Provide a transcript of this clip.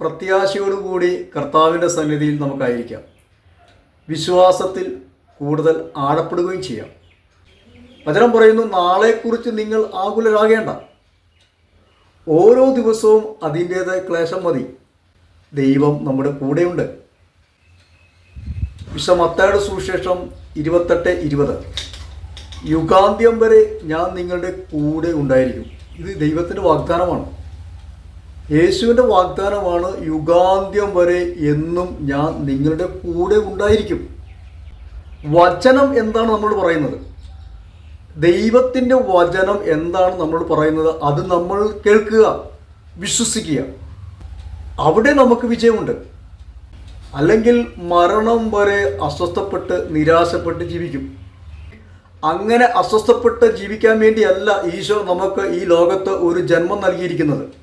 പ്രത്യാശയോടുകൂടി കർത്താവിന്റെ സന്നിധിയിൽ നമുക്കായിരിക്കാം. വിശ്വാസത്തിൽ കൂടുതൽ ആഴപ്പെടുകയും ചെയ്യാം. വചനം പറയുന്നു നാളെക്കുറിച്ച് നിങ്ങൾ ആകുലരാകേണ്ട. ഓരോ ദിവസവും അതിന്റേതായ ക്ലേശം മതി. ദൈവം നമ്മുടെ കൂടെയുണ്ട്. വിശ്വമത്തയുടെ സുവിശേഷം ഇരുപത്തെട്ട് ഇരുപത്. യുഗാന്ത്യം വരെ ഞാൻ നിങ്ങളുടെ കൂടെ ഉണ്ടായിരിക്കും. ഇത് ദൈവത്തിന്റെ വാഗ്ദാനമാണ്. യേശുവിന്റെ വാഗ്ദാനമാണ് യുഗാന്ത്യം വരെ എന്നും ഞാൻ നിങ്ങളുടെ കൂടെ ഉണ്ടായിരിക്കും. വചനം എന്താണ് നമ്മൾ പറയുന്നത്? ദൈവത്തിന്റെ വചനം എന്താണ് നമ്മൾ പറയുന്നത്? അത് നമ്മൾ കേൾക്കുക വിശ്വസിക്കുക. അവിടെ നമുക്ക് വിജയമുണ്ട്. അല്ലെങ്കിൽ മരണം വരെ അസ്വസ്ഥപ്പെട്ട് നിരാശപ്പെട്ട് ജീവിക്കും. അങ്ങനെ അസ്വസ്ഥപ്പെട്ട് ജീവിക്കാൻ വേണ്ടിയല്ല ഈശോ നമുക്ക് ഈ ലോകത്ത് ഒരു ജന്മം നൽകിയിരിക്കുന്നത്.